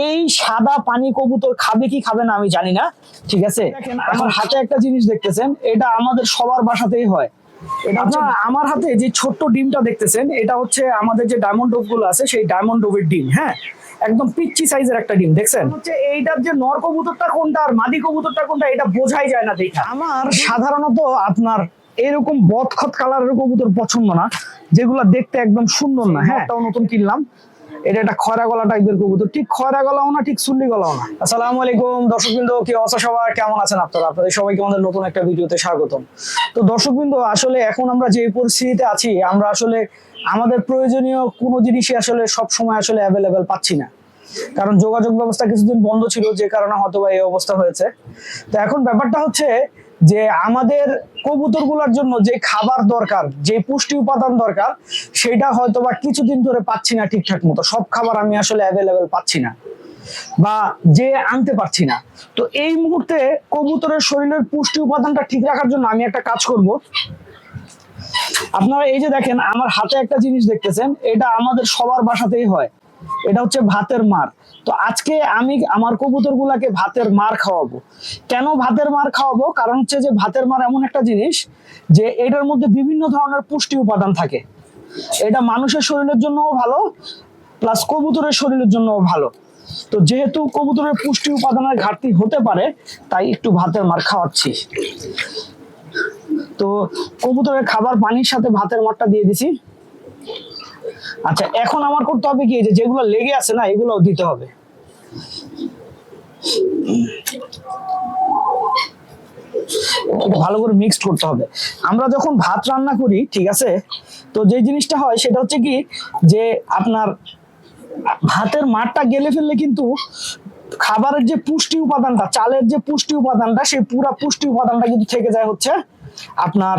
এই সাদা পানি কবুতর খাবে কি খাবে না আমি জানি না ঠিক আছে? এখন হাতে একটা জিনিস দেখতেছেন এটা আমাদের সবার বাসাতেই হয়। এটা আমার হাতে যে ছোট্ট ডিমটা দেখতেছেন এটা হচ্ছে আমাদের যে ডায়মন্ড ডোভগুলো আছে সেই ডায়মন্ড ডোভের ডিম হ্যাঁ? একদম পিচ্ছি সাইজের একটা ডিম দেখছেন? হচ্ছে এইটার যে নর কবুতরটা কোনটা আর মাদি কবুতরটা কোনটা এটা বোঝাই যায় না দেখা। আমার সাধারণত আপনার এরকম বদখত কালারের কবুতর পছন্দ না যেগুলা দেখতে একদম সুন্দর না হ্যাঁ? এটাও নতুন কিনলাম। এটা একটা খয়রা গলা টাইপের কবুতর। ঠিক খয়রা গলাও না, ঠিক সুল্লি গলাও না। আসসালামু আলাইকুম, দর্শকবৃন্দ, কি অবস্থা সবার? কেমন আছেন আপনারা? আপনাদের সবাইকে আমাদের নতুন একটা ভিডিওতে স্বাগতম। তো দর্শকবৃন্দ, আসলে এখন আমরা যে পরিস্থিতিতে আছি, আমরা আসলে আমাদের প্রয়োজনীয় কোনো জিনিসই আসলে সব সময় আসলে অ্যাভেলেবেল পাচ্ছি না। কারণ যোগাযোগ ব্যবস্থা কিছুদিন বন্ধ ছিল, যে কারণে হয়তো এই অবস্থা হয়েছে। তো এখন ব্যাপারটা হচ্ছে যে আমাদের কবুতরগুলোর জন্য যে খাবার দরকার, যে পুষ্টি উপাদান দরকার, সেটা হয়তো বা কিছুদিন ধরে পাচ্ছি না ঠিকঠাক মতো। সব খাবার আমি আসলে অ্যাভেলেবেল পাচ্ছি না বা যে আনতে পারছি না। তো এই মুহূর্তে কবুতরের শরীরের পুষ্টি উপাদানটা ঠিক রাখার জন্য আমি একটা কাজ করব। আপনারা এই যে দেখেন, আমার হাতে একটা জিনিস দেখতেছেন, এটা আমাদের সবার বাসাতেই হয়। এটা হচ্ছে ভাতের মার। তো আজকে আমি আমার কবুতর গুলাকে ভাতের মার খাওয়াবো। কেন ভাতের মার খাওয়াবো? কারণ হচ্ছে যে ভাতের মার এমন একটা জিনিস যে এটার মধ্যে বিভিন্ন ধরনের পুষ্টি উপাদান থাকে। এটা মানুষের শরীরের জন্যও ভালো প্লাস কবুতরের শরীরের জন্যও ভালো। তো যেহেতু কবুতরের পুষ্টি উপাদানের ঘাটতি হতে পারে, তাই একটু ভাতের মার খাওয়াচ্ছি। তো কবুতরের খাবার পানির সাথে ভাতের মারটা দিয়ে দিছি। আচ্ছা এখন আমার করতে হবে কি? যেগুলো লেগে আছে না, এগুলোও দিতে হবে। ভালো করে মিক্সড করতে হবে। আমরা যখন ভাত রান্না করি, ঠিক আছে? তো যে জিনিসটা হয়, সেটা হচ্ছে কি? যে আপনার ভাতের মাঠটা গেলে ফেললে কিন্তু খাবারের যে পুষ্টি উপাদানটা, চালের যে পুষ্টি উপাদানটা, সেই পুরা পুষ্টি উপাদানটা কিন্তু থেকে যায় হচ্ছে আপনার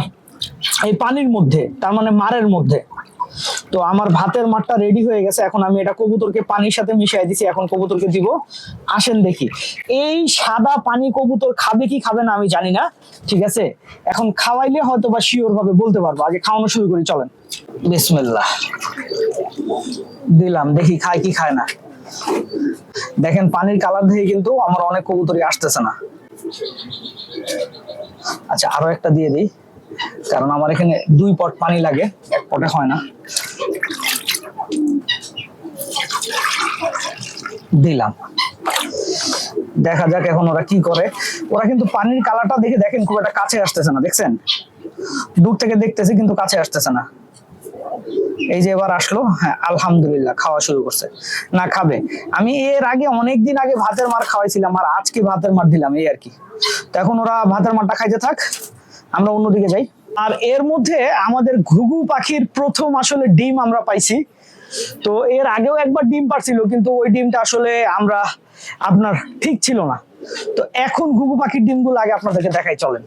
এই পানির মধ্যে, তার মানে মারের মধ্যে। তো আমার ভাতের মাঠটা রেডি হয়ে গেছে। এখন আমি এটা কবুতরকে পানির সাথে মিশিয়ে দিছি, এখন কবুতরকে দিব। আসেন দেখি। এই সাদা পানি কবুতর খাবে কি খাবে না আমি জানি না, ঠিক আছে? এখন খাওয়াইলে হয়তো বা শিওর ভাবে বলতে পারব। আগে খাওয়ানো শুরু করি, চলেন। বিসমিল্লাহ। দিলাম, দেখি খায় কি খায় না। দেখেন, পানির কালার দেখে কিন্তু আমার অনেক কবুতরই আসতেছে না। আচ্ছা আরও একটা দিয়ে দিই, কারণ আমার এখানে দুই পট পানি লাগে, এক পটে হয় না। দিলাম। দেখা যাক এখন ওরা কি করে। ওরা কিন্তু পানির কালারটা দেখে দেখেন খুব একটা কাছে আসতেছে না, দেখছেন? দূর থেকে দেখতেছে কিন্তু কাছে আসতেছে না। এই যে এবার আসলো হ্যাঁ আলহামদুলিল্লাহ, খাওয়া শুরু করছে। না, খাবে। আমি এর আগে অনেকদিন আগে ভাতের মার খাওয়াইছিলাম, আর আজকে ভাতের মার দিলাম, এই আর কি। তো এখন ওরা ভাতের মারটা খাইতে থাক, আমরা অন্যদিকে যাই। আর এর মধ্যে আমাদের ঘুঘু পাখির প্রথম আসলে ডিম আমরা পাইছি। তো এর আগেও একবার ডিম পারছিল, কিন্তু ওই ডিমটা আসলে আমরা আপনার ঠিক ছিল না। তো এখন ঘুঘু পাখির ডিমগুলো আগে আপনাদেরকে দেখাই, চলেন।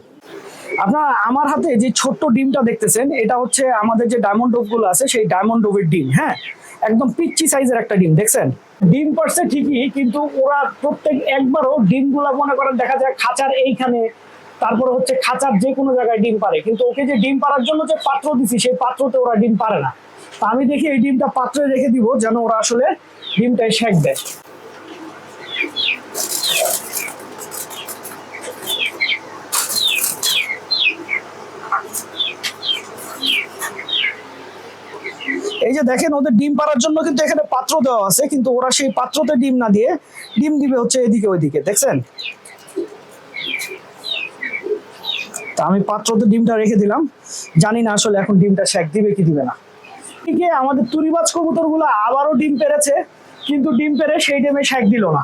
আপনার আমার হাতে যে ছোট্ট ডিমটা দেখতেছেন, এটা হচ্ছে আমাদের যে ডায়মন্ড ডোভগুলো আছে, সেই ডায়মন্ড ডোভের ডিম হ্যাঁ? একদম পিচ্ছি সাইজের একটা ডিম, দেখছেন? ডিম পারছে ঠিকই, কিন্তু ওরা প্রত্যেক একবারও ডিমগুলা মনে করেন দেখা যায় খাঁচার এইখানে তারপরে হচ্ছে খাঁচার যে কোনো জায়গায় ডিম পারে। কিন্তু ওকে যে ডিম পারার জন্য যে পাত্র দিছি, সেই পাত্রতে ওরা ডিম পারে না। তা আমি দেখি এই ডিমটা পাত্রে রেখে দিব যেন ওরা আসলে ডিমটাই শেক দেয়। এই যে দেখেন, ওদের ডিম পাড়ার জন্য কিন্তু এখানে পাত্র দেওয়া আছে, কিন্তু ওরা সেই পাত্রতে ডিম না দিয়ে ডিম দিবে হচ্ছে এদিকে ওইদিকে, দেখছেন? তা আমি পাত্রতে ডিমটা রেখে দিলাম। জানি না আসলে এখন ডিমটা শেক দিবে কি দিবে না। এদিকে আমাদের তুরিবাজ কবুতরগুলো আবারও ডিম পেরেছে, কিন্তু ডিম পেরে সেই ডিমে শেক দিল না।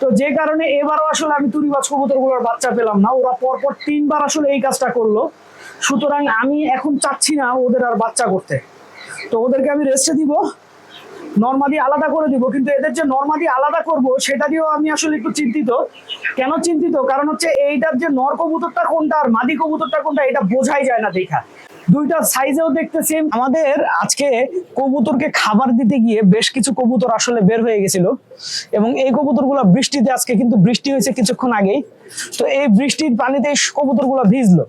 তো যে কারণে এবারও আসলে আমি তুরিবাজ কবুতরগুলোর বাচ্চা পেলাম না, ওরা পরপর তিনবার আসলে এই কাজটা করল। সুতরাং আমি এখন চাচ্ছি না ওদের আর বাচ্চা করতে। তো ওদেরকে আমি রেস্টে দিব। নর্মাদি আলাদা করে দিব, কিন্তু এদের যে নর্মাদি আলাদা করব, সেটা দিয়েও আমি আসলে একটু চিন্তিত। কেন চিন্তিত? কারণ হচ্ছে এইটার যে নর কবুতরটা কোনটা আর মাদি কবুতরটা কোনটা, এটা বোঝাই যায় না দেখা। দুইটা সাইজেও দেখতেছি আমাদের আজকে কবুতরকে খাবার দিতে গিয়ে বেশ কিছু কবুতর আসলে বের হয়ে গেছিল। এবং এই কবুতরগুলো বৃষ্টিতে আজকে কিন্তু বৃষ্টি হয়েছে কিছুক্ষণ আগেই। তো এই বৃষ্টির পানিতে কবুতরগুলো ভিজলো।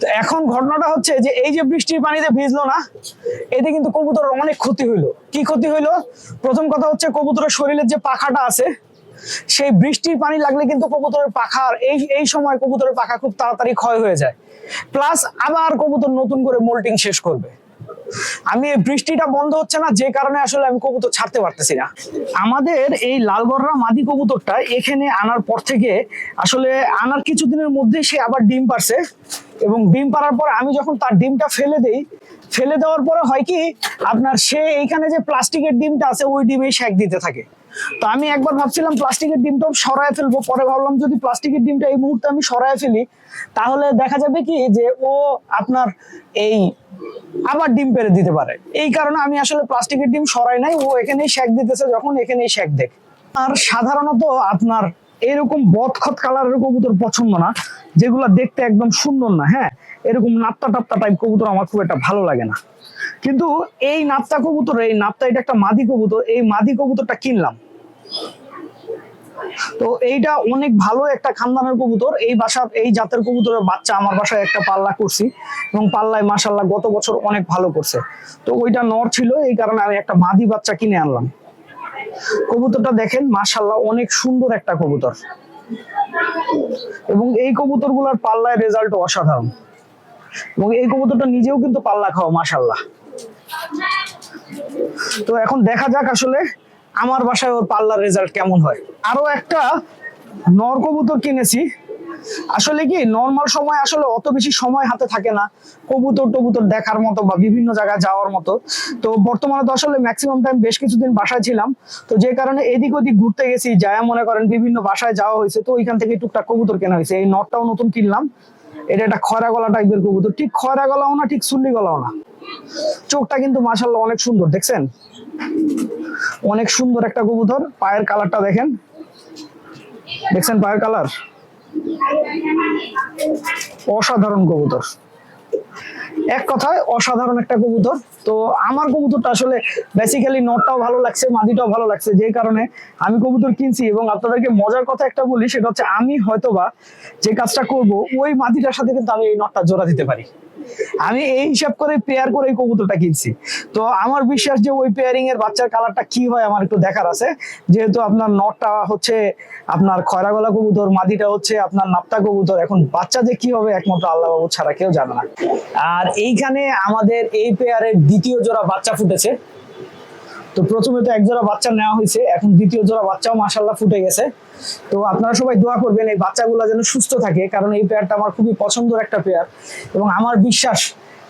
তো এখন ঘটনাটা হচ্ছে যে এই যে বৃষ্টির পানিতে ভিজলো না, এতে কিন্তু কবুতরের অনেক ক্ষতি হইল। কি ক্ষতি হইল? প্রথম কথা হচ্ছে কবুতরের শরীরের যে পাখাটা আছে, সেই বৃষ্টির পানি লাগলে কিন্তু কবুতরের পাখা এই এই সময় কবুতরের পাখা খুব তাড়াতাড়ি ক্ষয় হয়ে যায়। প্লাস আবার কবুতর নতুন করে মোল্টিং শেষ করবে। আমি বৃষ্টিটা বন্ধ হচ্ছে না, যে কারণে আসলে আমি কবুতর ছাড়তে পারতেছি না। আমাদের এই লালগড়রা মাদি কবুতরটা এখানে আনার পর থেকে আসলে আনার কিছুদিনের মধ্যে সে আবার ডিম পারছে এবং ডিম পারার পর আমি যখন তার ডিমটা ফেলে দেই, ফেলে দেওয়ার পরে হয় কি, আপনার সে এইখানে যে প্লাস্টিকের ডিমটা আছে, ওই ডিমেই শেক দিতে থাকে। তো আমি একবার ভাবছিলাম প্লাস্টিকের ডিমটাও সরায় ফেলব, পরে ভাবলাম যদি প্লাস্টিকের ডিমটা এই মুহূর্তে আমি সরায় ফেলি, তাহলে দেখা যাবে কি যে ও আপনার এই আবার ডিম পেরে দিতে পারে। এই কারণে আমি আসলে প্লাস্টিকের ডিম সরাই নাই, ও এখানেই শেক দিতেছে, যখন এখানেই শেক দেখ আর সাধারণত আপনার এরকম বদখত কালারের কবুতর পছন্দ না, যেগুলো দেখতে একদম সুন্দর না হ্যাঁ? এরকম নাপ্তা টাপ্তা টাইপ কবুতর আমার খুব একটা ভালো লাগে না। কিন্তু এই নাপ্তা কবুতর, এই নাপ্তা, এটা একটা মাদি কবুতর, এই মাদি কবুতরটা কিনলাম। তো এইটা অনেক ভালো একটা খানদানের কবুতর, এই বাসার, এই জাতের কবুতরের বাচ্চা আমার বাসায় একটা পাল্লা করছি এবং পাল্লায় মাসাল্লাহ গত বছর অনেক ভালো করছে। তো ওইটা নর ছিল, এই কারণে আমি একটা মাদি বাচ্চা কিনে আনলাম। কবুতরটা দেখেন মাসাল্লাহ অনেক সুন্দর একটা কবুতর। এবং এই কবুতরগুলার পাল্লায় রেজাল্ট অসাধারণ। এবং এই কবুতরটা নিজেও কিন্তু পাল্লা খাওয়া মাসাল্লাহ তো এখন দেখা যাক আসলে আমার বাসায় ওর পাল্লার রেজাল্ট কেমন হয়। আরও একটা নর কবুতর কিনেছি আসলে কি নর্মাল সময় আসলে অত বেশি সময় হাতে থাকে না। কবুতর টবুতর দেখার মতো বা বিভিন্ন জায়গায় যাওয়ার মতো। তো বর্তমানে তো আসলে ম্যাক্সিমাম টাইম বেশ কিছুদিন বাসায় ছিলাম। তো যে কারণে এদিক ওদিক ঘুরতে গেছি, যায়া মনে করেন বিভিন্ন বাসায় যাওয়া হয়েছে, তো ওইখান থেকে টুকটাক কবুতর কেনা হয়েছে। এই নটটাও নতুন কিনলাম। এটা একটা খয়রা গলা টাইপের কবুতর। ঠিক খয়রা গলাও না, ঠিক সুল্লি গলাও না। চোখটা কিন্তু মাসাল্লাহ অনেক সুন্দর, দেখছেন? অনেক সুন্দর একটা কবুতর। পায়ের কালারটা দেখেন। দেখছেন পায়ের কালার অসাধারণ কবুতর। এক কথায় অসাধারণ একটা কবুতর। তো আমার কবুতরটা আসলে বেসিক্যালি নটটাও ভালো লাগছে, মাদিটাও ভালো লাগছে, যে কারণে আমি কবুতর কিনছি এবং আপনাদেরকে মজার কথা একটা বলি, সেটা হচ্ছে আমি হয়তোবা যে কাজটা করব, ওই মাদিটার সাথে কিন্তু আমি এই নটটা জোড়া দিতে পারি। আমি এই হিসাব করে পেয়ার করে কবুতরটা কিনছি। তো আমার বিশ্বাস যে ওই পেয়ারিং এর বাচ্চার কালারটা কি হয় আমার একটু দেখার আছে। যেহেতু আপনার নটটা হচ্ছে আপনার খয়রা গলা কবুতর, মাদিটা হচ্ছে আপনার নাপ্তা কবুতর, এখন বাচ্চা যে কি হবে একমাত্র আল্লাহ বাবু ছাড়া কেউ জানে না। আর এইখানে আমাদের এই পেয়ারের দ্বিতীয় জোড়া বাচ্চা ফুটেছে। তো প্রথমে তো এক জোড়া বাচ্চা নেওয়া হয়েছে, এখন দ্বিতীয় জোড়া বাচ্চাও মাসাল্লাহ ফুটে গেছে। তো আপনারা সবাই দোয়া করবেন এই বাচ্চাগুলো যেন সুস্থ থাকে, কারণ এই পেয়ারটা আমার খুবই পছন্দের একটা পেয়ার এবং আমার বিশ্বাস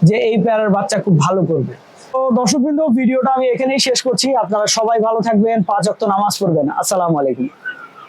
যে এই পেয়ারের বাচ্চা খুব ভালো করবে। তো দর্শকবৃন্দ, ভিডিওটা আমি এখানেই শেষ করছি। আপনারা সবাই ভালো থাকবেন, পাঁচ অক্ত নামাজ পড়বেন। আসসালামু আলাইকুম।